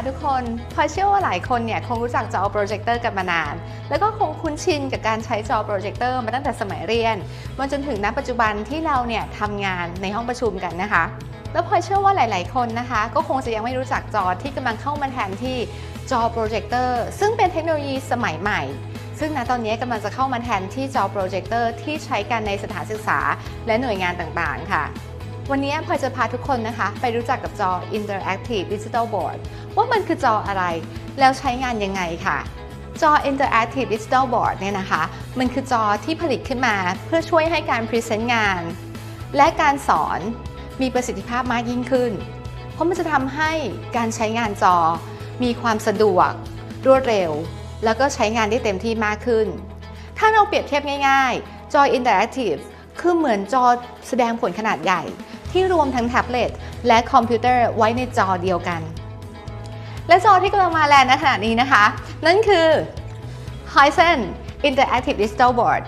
ค่ะทุกคนพอเชื่อว่าหลายคนเนี่ยคงรู้จักจอโปรเจคเตอร์กันมานาน แล้วก็คงคุ้นชินกับการใช้จอโปรเจคเตอร์มาตั้งแต่สมัยเรียนมาจนถึงณปัจจุบันที่เราเนี่ยทำงานในห้องประชุมกันนะคะ แล้วพอเชื่อว่าหลาย ๆ คนนะคะ ก็คงจะยังไม่รู้จักจอที่กำลังเข้ามาแทนที่จอโปรเจคเตอร์ซึ่งเป็นเทคโนโลยีสมัยใหม่ ซึ่งณตอนนี้กำลังจะเข้ามาแทนที่จอโปรเจคเตอร์ที่ใช้กันในสถานศึกษาและหน่วยงานต่าง ๆ ค่ะ วันนี้พลอยจะพาทุกคนนะคะ ไปรู้จักกับจอ Interactive Digital Board ว่ามันคือจออะไร แล้วใช้งานยังไงค่ะ จอ Interactive Digital Board เนี่ยนะคะ มันคือจอที่ผลิตขึ้นมา เพื่อช่วยให้การพรีเซนต์งาน และการสอนมีประสิทธิภาพมากยิ่งขึ้น เพราะมันจะทำให้การใช้งานจอ มีความสะดวก รวดเร็ว แล้วก็ใช้งานได้เต็มที่มากขึ้น ถ้าเราเปรียบเทียบง่าย ๆ จอ Interactive คือเหมือนจอแสดงผลขนาดใหญ่ ที่รวมทั้งแท็บเล็ตและคอมพิวเตอร์ไว้ในจอเดียวกัน และจอที่กำลังมาแรงในขณะนี้นะคะ นั่นคือ Hisense Interactive Digital Board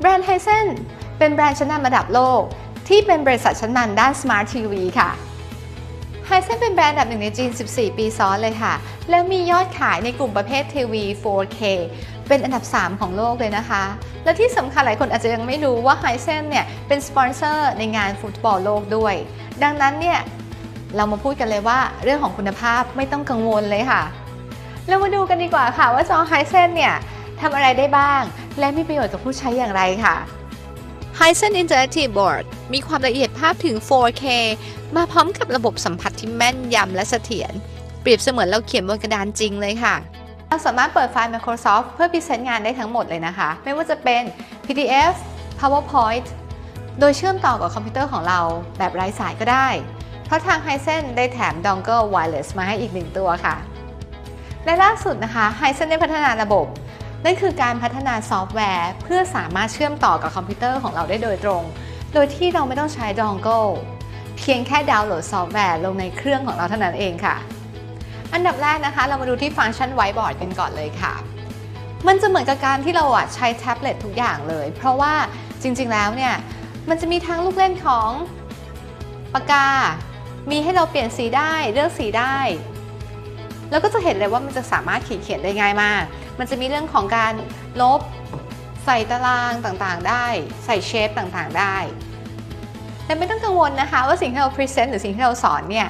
แบรนด์ Hisense เป็นแบรนด์ชั้นนำระดับโลก ที่เป็นบริษัทชั้นนำด้าน Smart TV ค่ะ Hisense เป็นแบรนด์อันดับหนึ่งในจีน 14 ปีซ้อนเลยค่ะ แล้วมียอดขายในกลุ่มประเภททีวี 4K เป็นอันดับ 3 ของโลกเลยนะคะ และที่สำคัญหลายคนอาจจะยังไม่รู้ว่า Hisense เนี่ยเป็นสปอนเซอร์ในงานฟุตบอลโลกด้วย ดังนั้นเนี่ยเรามาพูดกันเลยว่าเรื่องของคุณภาพไม่ต้องกังวลเลยค่ะ เรามาดูกันดีกว่าค่ะว่าจอ Hisense เนี่ยทำอะไรได้บ้าง และมีประโยชน์กับผู้ใช้อย่างไรค่ะ Hisense Interactive Board มีความละเอียดภาพถึง 4K มาพร้อมกับระบบสัมผัสที่แม่นยำและเสถียร เปรียบเสมือนเราเขียนบนกระดานจริงเลยค่ะ เราสามารถเปิดไฟล์ Microsoft เพื่อพรีเซนต์งานได้ทั้งหมดเลยนะคะ ไม่ว่าจะเป็น PDF PowerPoint โดยเชื่อมต่อกับคอมพิวเตอร์ของเราแบบไร้สายก็ได้ เพราะทาง Hisense ได้แถม Dongle Wireless มาให้อีกหนึ่งตัวค่ะ และล่าสุดนะคะ Hisense ได้พัฒนาระบบ นั่นคือการพัฒนาซอฟต์แวร์ เพื่อสามารถเชื่อมต่อกับคอมพิวเตอร์ของเราได้โดยตรง โดยที่เราไม่ต้องใช้ Dongle เพียงแค่ดาวน์โหลดซอฟต์แวร์ลงในเครื่องของเราเท่านั้นเองค่ะ อันดับแรกนะคะ เรามาดูที่ฟังก์ชันไวบอร์ดกันก่อนเลยค่ะ มันจะเหมือนกับการที่เราอะใช้แท็บเล็ตทุกอย่างเลย เพราะว่าจริงๆแล้วเนี่ย มันจะมีทั้งลูกเล่นของปากกา มีให้เราเปลี่ยนสีได้เลือกสีได้ แล้วก็จะเห็นเลยว่ามันจะสามารถขีดเขียนได้ง่ายมาก มันจะมีเรื่องของการลบใส่ตารางต่างๆ ได้ ใส่เชฟต่างๆ ได้ แต่ไม่ต้องกังวลนะคะ ว่าสิ่งที่เราพรีเซนต์หรือสิ่งที่เราสอนเนี่ย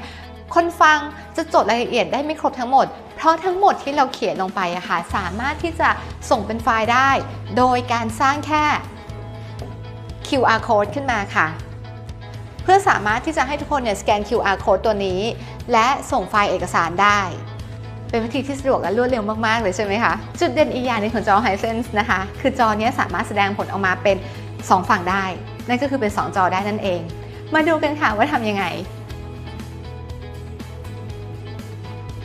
คนฟังจะจดรายละเอียดได้ไม่ครบทั้งหมด เพราะทั้งหมดที่เราเขียนลงไปอะค่ะสามารถที่จะส่งเป็นไฟล์ได้ โดยการสร้างแค่ QR code ขึ้นมาค่ะ เพื่อสามารถที่จะให้ทุกคนเนี่ยสแกน QR code ตัวนี้ และส่งไฟล์เอกสารได้ เป็นวิธีที่สะดวกและรวดเร็วมาก ๆ เลยใช่ไหมคะ จุดเด่นอีกอย่างนึงของจอ Hisense นะคะ คือจอเนี้ยสามารถแสดงผลออกมาเป็น 2 ฝั่งได้ นั่นก็คือเป็น 2 จอได้นั่นเอง มาดูกันค่ะว่าทำยังไง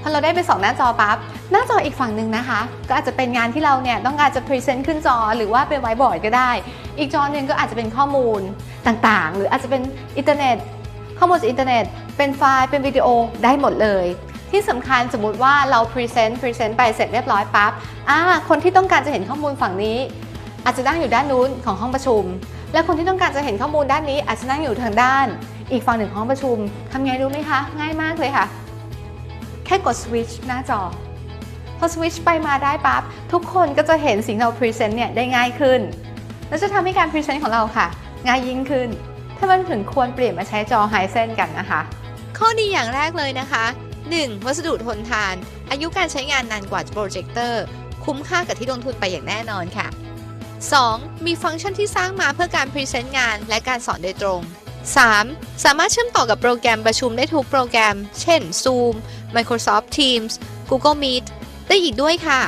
อเราได้ไปสองหน้าจอปั๊บหน้าจออีกฝั่งหนึ่งนะคะ ก็อาจจะเป็นงานที่เราเนี่ยต้องการจะพรีเซนต์ขึ้นจอหรือว่าเป็นไวบอร์ดก็ได้ อีกจอหนึ่งก็อาจจะเป็นข้อมูลต่างๆ หรืออาจจะเป็นอินเทอร์เน็ตข้อมูลจากอินเทอร์เน็ตเป็นไฟล์เป็นวิดีโอได้หมดเลยที่สำคัญสมมุติว่าเราพรีเซนต์พรีเซนต์ไปเสร็จเรียบร้อยปั๊บอ่าคนที่ต้องการจะเห็นข้อมูลฝั่งนี้ อาจจะนั่งอยู่ด้านนู้นของห้องประชุม และคนที่ต้องการจะเห็นข้อมูลด้านนี้ อาจจะนั่งอยู่ทางด้าน อีกฝั่งหนึ่งของห้องประชุมทำไงรู้ไหมคะ ง่ายมากเลยค่ะ ค่กดสวิตช์หน้าจอ พอสวิตช์ไปมาได้ปั๊บทุกคนก็จะเห็นสิ่งที่เราพรีเซนต์เนี่ยได้ง่ายขึ้น แล้วจะทำให้การพรีเซนต์ของเราค่ะ ง่ายยิ่งขึ้น ถ้ามันถึงควรเปลี่ยนมาใช้จอไฮเซนกันนะคะ ข้อดีอย่างแรกเลยนะคะ 1. วัสดุทนทาน อายุการใช้งานนานกว่าโปรเจคเตอร์คุ้มค่ากับที่ลงทุนไปอย่างแน่นอนค่ะ 2. มีฟังก์ชันที่สร้างมาเพื่อการพรีเซนต์งานและการสอนโดยตรง 3. สามารถเชื่อมต่อกับโปรแกรมประชุมได้ทุกโปรแกรม เช่น Zoom Microsoft Teams Google Meet ได้อีกด้วยค่ะ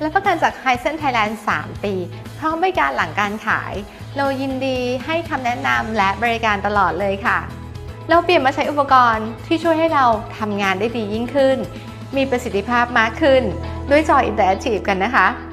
และประกันจาก h i s e n Thailand 3 ปี พร้อมบริการหลังการขาย เรายินดีให้คำแนะนำและบริการตลอดเลยค่ะ เราเปลี่ยนมาใช้อุปกรณ์ที่ช่วยให้เราทำงานได้ดียิ่งขึ้น มีประสิทธิภาพมากขึ้น ด้วยจออินเตอร์แอคทีฟกันนะคะ